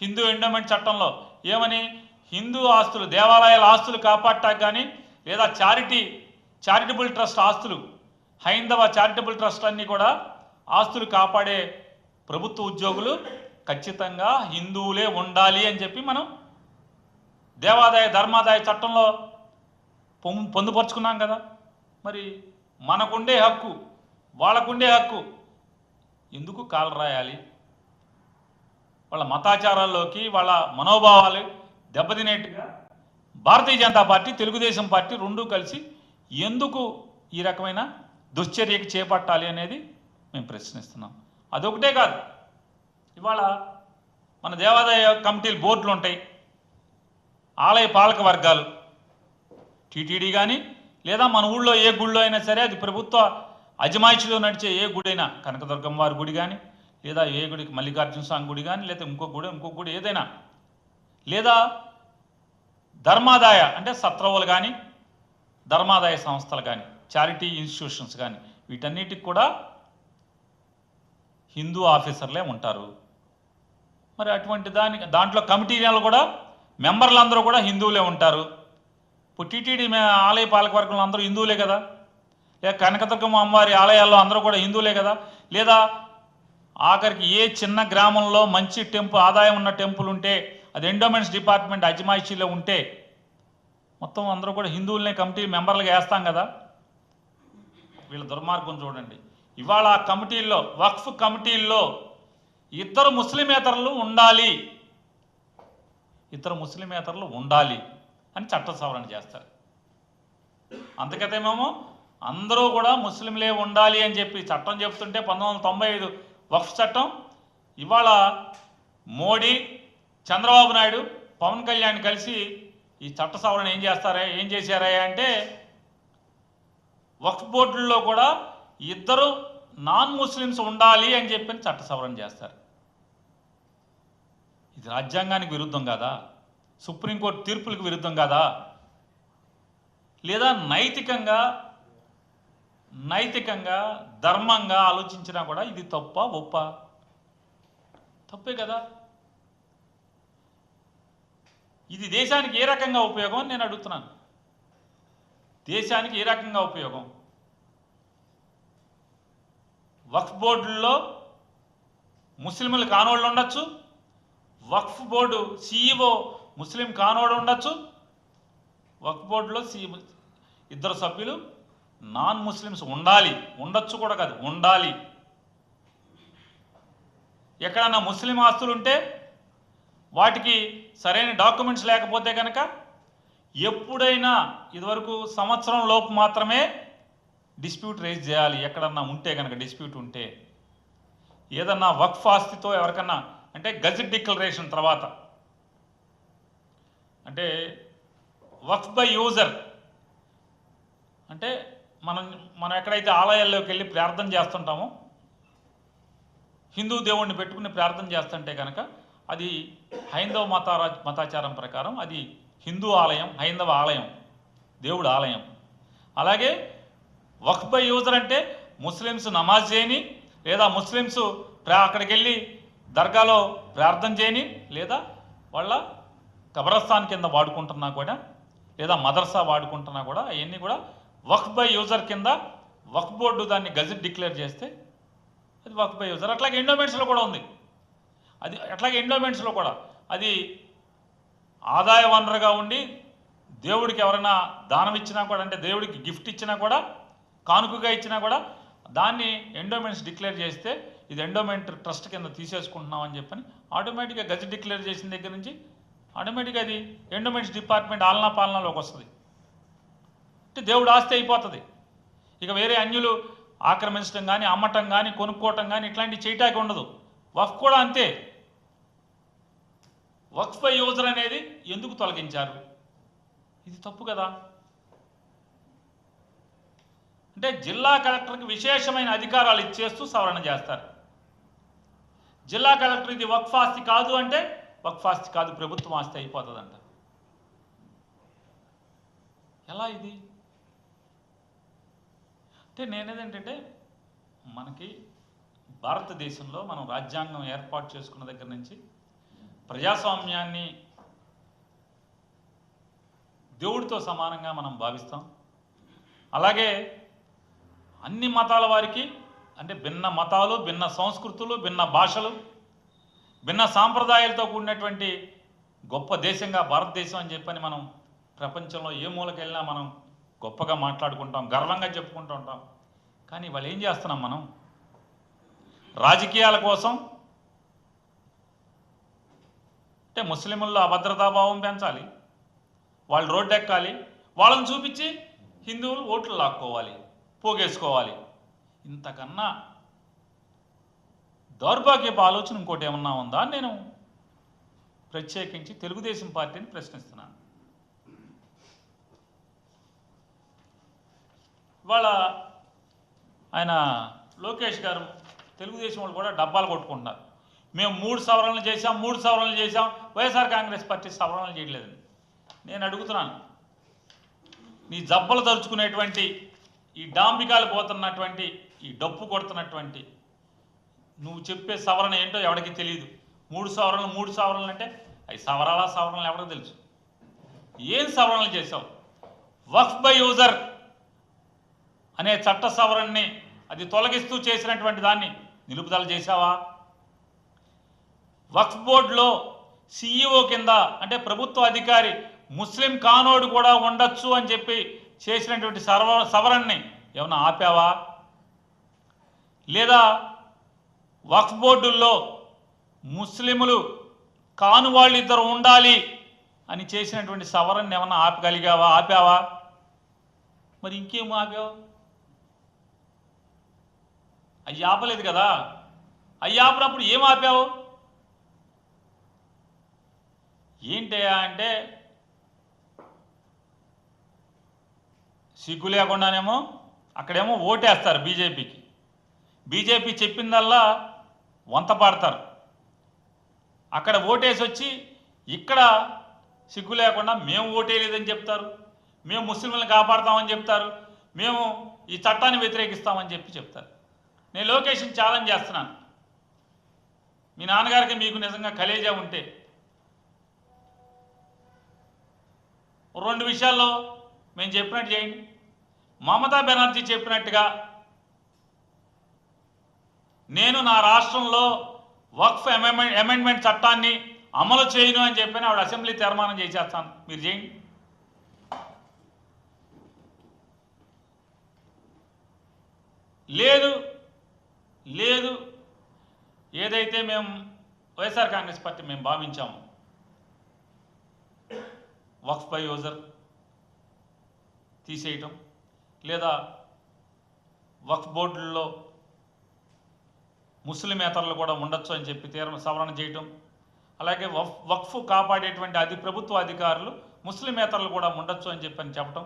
Hindu endowment చట్టంలో ఏమని? హిందూ ఆస్తులు దేవాలయాల ఆస్తులు కాపాడటానికి కానీ లేదా చారిటీ చారిటబుల్ ట్రస్ట్ ఆస్తులు హైందవ చారిటబుల్ ట్రస్ట్ అన్నీ కూడా ఆస్తులు కాపాడే ప్రభుత్వ ఉద్యోగులు ఖచ్చితంగా హిందువులే ఉండాలి అని చెప్పి మనం దేవాదాయ ధర్మాదాయ చట్టంలో పొం- పొందుపరుచుకున్నాం కదా. మరి మనకుండే హక్కు వాళ్ళకుండే హక్కు ఎందుకు కాలు రాయాలి వాళ్ళ మతాచారాల్లోకి వాళ్ళ మనోభావాలు దెబ్బతినేట్టుగా భారతీయ జనతా పార్టీ తెలుగుదేశం పార్టీ రెండూ కలిసి ఎందుకు ఈ రకమైన దుశ్చర్యకి చేపట్టాలి అనేది మేము ప్రశ్నిస్తున్నాం. అదొకటే కాదు ఇవాళ మన దేవాదాయ కమిటీలు బోర్డులు ఉంటాయి ఆలయ పాలక వర్గాలు టీటీడీ కానీ లేదా మన ఊళ్ళో ఏ గుళ్ళో అయినా సరే అది ప్రభుత్వ అజమాయిషిలో నడిచే ఏ గుడైనా కనకదుర్గమ్మ వారి గుడి కానీ లేదా ఏ గుడికి మల్లికార్జున స్వామి గుడి కానీ లేదా ఇంకో గుడి ఇంకో గుడి ఏదైనా. లేదా ధర్మాదాయ అంటే సత్రవులు కానీ ధర్మాదాయ సంస్థలు కానీ చారిటీ ఇన్స్టిట్యూషన్స్ కానీ వీటన్నిటికి కూడా హిందూ ఆఫీసర్లే ఉంటారు. మరి అటువంటి దాని దాంట్లో కమిటీ కూడా మెంబర్లు అందరూ కూడా హిందువులే ఉంటారు. ఇప్పుడు టీటీడీ ఆలయ పాలక వర్గంలో అందరూ హిందువులే కదా. లేదా కనకదుర్గమ్మ అమ్మవారి ఆలయాల్లో అందరూ కూడా హిందువులే కదా. లేదా ఆఖరికి ఏ చిన్న గ్రామంలో మంచి టెంపుల్ ఆదాయం ఉన్న టెంపుల్ ఉంటే అది ఎండోమెంట్స్ డిపార్ట్మెంట్ అజమాయిషీలో ఉంటే మొత్తం అందరూ కూడా హిందువులనే కమిటీ మెంబర్లుగా వేస్తాం కదా. వీళ్ళ దుర్మార్గం చూడండి. ఇవాళ ఆ కమిటీల్లో వక్ఫ్ కమిటీల్లో ఇద్దరు ముస్లిమేతరులు ఉండాలి. ఇద్దరు ముస్లిమేతరులు ఉండాలి అని చట్ట సవరణ చేస్తారు. అంతకతేమేమో అందరూ కూడా ముస్లింలే ఉండాలి అని చెప్పి చట్టం చెప్తుంటే పంతొమ్మిది వందల తొంభై ఐదు వక్ఫ్ చట్టం. ఇవాళ మోడీ చంద్రబాబు నాయుడు పవన్ కళ్యాణ్ కలిసి ఈ చట్ట సవరణ ఏం చేస్తారా ఏం చేశారా అంటే వక్ఫ్ బోర్డుల్లో కూడా ఇద్దరు నాన్ ముస్లిమ్స్ ఉండాలి అని చెప్పి చట్ట సవరణ చేస్తారు. ఇది రాజ్యాంగానికి విరుద్ధం కాదా? సుప్రీంకోర్టు తీర్పులకు విరుద్ధం కాదా? లేదా నైతికంగా నైతికంగా ధర్మంగా ఆలోచించినా కూడా ఇది తప్ప ఒప్ప? తప్పే కదా. ఇది దేశానికి ఏ రకంగా ఉపయోగం అని నేను అడుగుతున్నాను. దేశానికి ఏ రకంగా ఉపయోగం? వక్ఫ్ బోర్డుల్లో ముస్లింలు కానోళ్ళు ఉండొచ్చు. వక్ఫ్ బోర్డు సీఈఓ ముస్లిం కానోడు ఉండొచ్చు. వక్ఫ్ బోర్డులో సి ఇద్దరు సభ్యులు నాన్ ముస్లిమ్స్ ఉండాలి. ఉండొచ్చు కూడా కాదు ఉండాలి. ఎక్కడన్నా ముస్లిం ఆస్తులు ఉంటే వాటికి సరైన డాక్యుమెంట్స్ లేకపోతే కనుక ఎప్పుడైనా ఇదివరకు సంవత్సరం లోపు మాత్రమే డిస్ప్యూట్ రేజ్ చేయాలి. ఎక్కడన్నా ఉంటే కనుక డిస్ప్యూట్ ఉంటే. ఏదన్నా వక్ఫ్ ఆస్తితో ఎవరికన్నా అంటే గజిట్ డిక్లరేషన్ తర్వాత. అంటే వక్ఫ్ బై యూజర్. అంటే మనం మనం ఎక్కడైతే ఆలయాల్లోకి వెళ్ళి ప్రార్థన చేస్తుంటామో హిందూ దేవుణ్ణి పెట్టుకుని ప్రార్థన చేస్తుంటే కనుక అది హైందవ మతారా మతాచారం ప్రకారం అది హిందూ ఆలయం హైందవ ఆలయం దేవుడు ఆలయం. అలాగే వక్ఫ్ బై యూజర్ అంటే ముస్లిమ్స్ నమాజ్ చేయని లేదా ముస్లిమ్స్ ప్రా అక్కడికి వెళ్ళి దర్గాలో ప్రార్థన చేయని లేదా వాళ్ళ కబరస్థాన్ కింద వాడుకుంటున్నా కూడా లేదా మదర్సా వాడుకుంటున్నా కూడా అవన్నీ కూడా వక్ఫ్ బై యూజర్ కింద వక్ఫ్ బోర్డు దాన్ని గజెట్ డిక్లేర్ చేస్తే అది వక్ఫ్ బై యూజర్. అట్లాగే ఎండోమెంట్స్లో కూడా ఉంది. అది అట్లాగే ఎండోమెంట్స్లో కూడా. అది ఆదాయ వనరుగా ఉండి దేవుడికి ఎవరైనా దానం ఇచ్చినా కూడా అంటే దేవుడికి గిఫ్ట్ ఇచ్చినా కూడా కానుకగా ఇచ్చినా కూడా దాన్ని ఎండోమెంట్స్ డిక్లేర్ చేస్తే ఇది ఎండోమెంట్ ట్రస్ట్ కింద తీసేసుకుంటున్నాం అని చెప్పని ఆటోమేటిక్గా గజెట్ డిక్లేర్ చేసిన దగ్గర నుంచి ఆటోమేటిక్గా అది ఎండోమెంట్స్ డిపార్ట్మెంట్ ఆలనా పాలనలోకి వస్తుంది. అంటే దేవుడు ఆస్తి అయిపోతుంది. ఇక వేరే అన్యులు ఆక్రమించడం కానీ అమ్మటం కానీ కొనుక్కోవటం కానీ ఇట్లాంటివి చేయటానికి ఉండదు. వక్ఫ్ కూడా అంతే. వక్ఫ్ బై యూజర్ అనేది ఎందుకు తొలగించారు? ఇది తప్పు కదా. అంటే జిల్లా కలెక్టర్కి విశేషమైన అధికారాలు ఇచ్చేస్తూ సవరణ చేస్తారు. జిల్లా కలెక్టర్ ఇది వక్ఫ్ ఆస్తి కాదు అంటే వక్ఫ్ ఆస్తి కాదు ప్రభుత్వం ఆస్తి అయిపోతుందంట. ఎలా ఇది? అంటే నేనేదేంటంటే మనకి భారతదేశంలో మనం రాజ్యాంగం ఏర్పాటు చేసుకున్న దగ్గర నుంచి ప్రజాస్వామ్యాన్ని దేవుడితో సమానంగా మనం భావిస్తాం. అలాగే అన్ని మతాల వారికి అంటే భిన్న మతాలు భిన్న సంస్కృతులు భిన్న భాషలు భిన్న సాంప్రదాయాలతో కూడినటువంటి గొప్ప దేశంగా భారతదేశం అని చెప్పని మనం ప్రపంచంలో ఏ మూలకెళ్ళినా మనం గొప్పగా మాట్లాడుకుంటాం గర్వంగా చెప్పుకుంటూ ఉంటాం. కానీ వాళ్ళు ఏం చేస్తున్నాం మనం? రాజకీయాల కోసం అంటే ముస్లింల్లో అభద్రతాభావం పెంచాలి వాళ్ళు రోడ్డు ఎక్కాలి వాళ్ళని చూపించి హిందువులు ఓట్లు లాక్కోవాలి పోగేసుకోవాలి. ఇంతకన్నా దౌర్భాగ్యపు ఆలోచన ఇంకోటి ఏమన్నా ఉందా నేను ప్రత్యేకించి తెలుగుదేశం పార్టీని ప్రశ్నిస్తున్నాను. ఇవాళ ఆయన లోకేష్ గారు తెలుగుదేశం వాళ్ళు కూడా డబ్బాలు కొట్టుకుంటున్నారు. మేము మూడు సవరణలు చేశాం మూడు సవరణలు చేశాం. వైఎస్ఆర్ కాంగ్రెస్ పార్టీ సవరణలు చేయలేదని నేను అడుగుతున్నాను. నీ జబ్బలు తరుచుకునేటువంటి ఈ డాంబికాలు పోతున్నటువంటి ఈ డప్పు కొడుతున్నటువంటి నువ్వు చెప్పే సవరణ ఏంటో ఎవరికి తెలియదు మూడు సవరణలు మూడు సవరణలు అంటే అవి సవరాల సవరణలు ఎవరికి తెలుసు. ఏం సవరణలు చేసావు వక్ఫ్ బై యూజర్. అనే చట్ట సవరణని అది తొలగిస్తూ చేసినటువంటి దాన్ని నిలుపుదల చేశావా? వక్ఫ్ బోర్డులో సిఇఓ కింద అంటే ప్రభుత్వ అధికారి ముస్లిం కానోడు కూడా ఉండొచ్చు అని చెప్పి చేసినటువంటి సర్వ సవరణని ఏమైనా ఆపావా? లేదా వక్ఫ్ బోర్డుల్లో ముస్లిములు కాను వాళ్ళు ఇద్దరు ఉండాలి అని చేసినటువంటి సవరణని ఏమైనా ఆపగలిగావా? ఆపావా? మరి ఇంకేం ఆపావు? అవి ఆపలేదు కదా. అవి ఆపినప్పుడు ఏం ఆపావు? ఏంటయ్యా అంటే సిగ్గు లేకుండానేమో అక్కడేమో ఓటేస్తారు బీజేపీకి. బీజేపీ చెప్పిందల్లా వంత పాడతారు. అక్కడ ఓటేసి వచ్చి ఇక్కడ సిగ్గు లేకుండా మేము ఓటేయలేదని చెప్తారు. మేము ముస్లింలను కాపాడతామని చెప్తారు. మేము ఈ చట్టాన్ని వ్యతిరేకిస్తామని చెప్పి చెప్తారు. నేను లోకేష్ని ఛాలెంజ్ చేస్తున్నాను. మీ నాన్నగారికి మీకు నిజంగా కలేజా ఉంటే రెండు విషయాల్లో మేము చెప్పినట్టు చేయండి. మమతా బెనర్జీ చెప్పినట్టుగా నేను నా రాష్ట్రంలో వక్ఫ్ అమెండ్మెంట్ అమెండ్మెంట్ చట్టాన్ని అమలు చేయను అని చెప్పి ఆవిడ అసెంబ్లీ తీర్మానం చేసేస్తాను. మీరు చేయండి. లేదు లేదు. ఏదైతే మేము వైఎస్ఆర్ కాంగ్రెస్ పార్టీ మేము భావించాము వక్ఫ్ బై యూజర్ తీసేయటం లేదా వక్ఫ్ బోర్డుల్లో ముస్లిమేతరులు కూడా ఉండొచ్చు అని చెప్పి తీర్మ సవరణ చేయటం అలాగే వఫ్ వక్ఫ్ కాపాడేటువంటి అధి ప్రభుత్వ అధికారులు ముస్లిమేతరులు కూడా ఉండొచ్చు అని చెప్పని చెప్పటం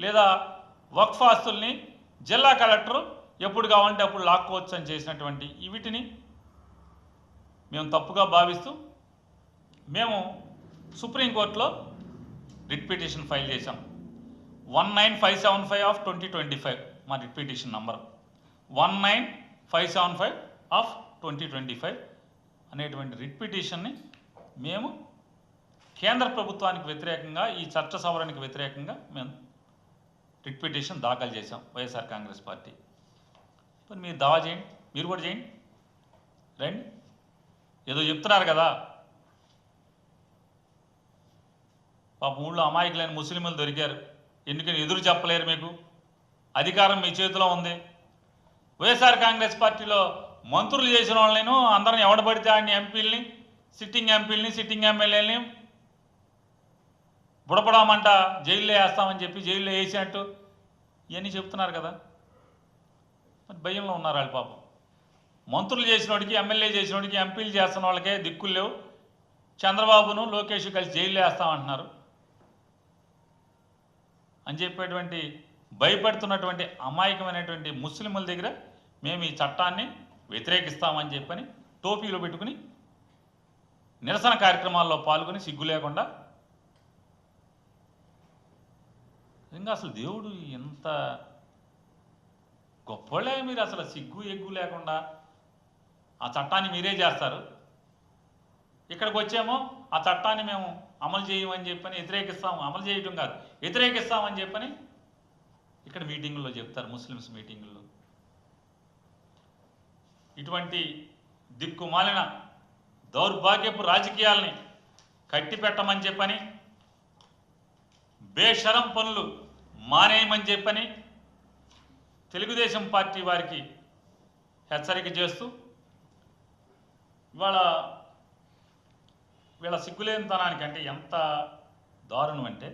లేదా వక్ఫ్ ఆస్తుల్ని జిల్లా కలెక్టరు ఎప్పుడు కావాలంటే అప్పుడు లాక్కోవచ్చు అని చేసినటువంటి వీటిని మేము తప్పుగా భావిస్తూ మేము సుప్రీంకోర్టులో రిట్ పిటిషన్ ఫైల్ చేశాం. One nine five seven five of twenty twenty five మా writ petition number. One nine five seven five of twenty twenty five అనేటువంటి రిట్ పిటిషన్ని మేము కేంద్ర ప్రభుత్వానికి వ్యతిరేకంగా ఈ చర్చ సవరణకి వ్యతిరేకంగా మేము రిట్ పిటిషన్ దాఖలు చేశాం వైఎస్ఆర్ కాంగ్రెస్ పార్టీ. మరి మీరు దావా చేయండి మీరు కూడా చేయండి. రండి. ఏదో చెప్తున్నారు కదా. పాప ఊళ్ళో అమాయకులైన ముస్లింలు దొరికారు. ఎందుకని ఎదురు చెప్పలేరు మీకు? అధికారం మీ చేతిలో ఉంది. వైఎస్ఆర్ కాంగ్రెస్ పార్టీలో మంత్రులు చేసిన వాళ్ళని అందరిని ఎవడబడితే ఆయన ఎంపీలని సిట్టింగ్ ఎంపీలని సిట్టింగ్ ఎమ్మెల్యేలని బుడపడామంట జైల్లో వేస్తామని చెప్పి జైల్లో వేసినట్టు ఇవన్నీ చెప్తున్నారు కదా. మరి భయంలో ఉన్నారు వాళ్ళు పాపం. మంత్రులు చేసినోడికి ఎమ్మెల్యే చేసినోడికి ఎంపీలు చేస్తున్న వాళ్ళకే దిక్కులు లేవు. చంద్రబాబును లోకేష్ కలిసి జైల్లో వేస్తామంటున్నారు. అని చెప్పేటువంటి భయపడుతున్నటువంటి అమాయకమైనటువంటి ముస్లింల దగ్గర మేము ఈ చట్టాన్ని వ్యతిరేకిస్తామని చెప్పని టోపీలో పెట్టుకుని నిరసన కార్యక్రమాల్లో పాల్గొని సిగ్గు లేకుండా ఇంకా అసలు దేవుడు ఎంత గొప్పలే మీరు అసలు? సిగ్గు ఎగ్గు లేకుండా ఆ చట్టాన్ని మీరే చేస్తారు. ఇక్కడికి వచ్చేమో ఆ చట్టాన్ని మేము అమలు చేయమని చెప్పని వ్యతిరేకిస్తాము. అమలు చేయటం కాదు. వ్యతిరేకిస్తామని చెప్పని ఇక్కడ మీటింగుల్లో చెప్తారు ముస్లిమ్స్ మీటింగుల్లో. ఇటువంటి దిక్కుమాలిన దౌర్భాగ్యపు రాజకీయాల్ని కట్టిపెట్టమని చెప్పని బేషరం పనులు మానేయమని చెప్పని తెలుగుదేశం పార్టీ వారికి హెచ్చరిక చేస్తూ ఇవాళ వీళ్ళ సిగ్గులేనితనానికి అంటే ఎంత దారుణం అంటే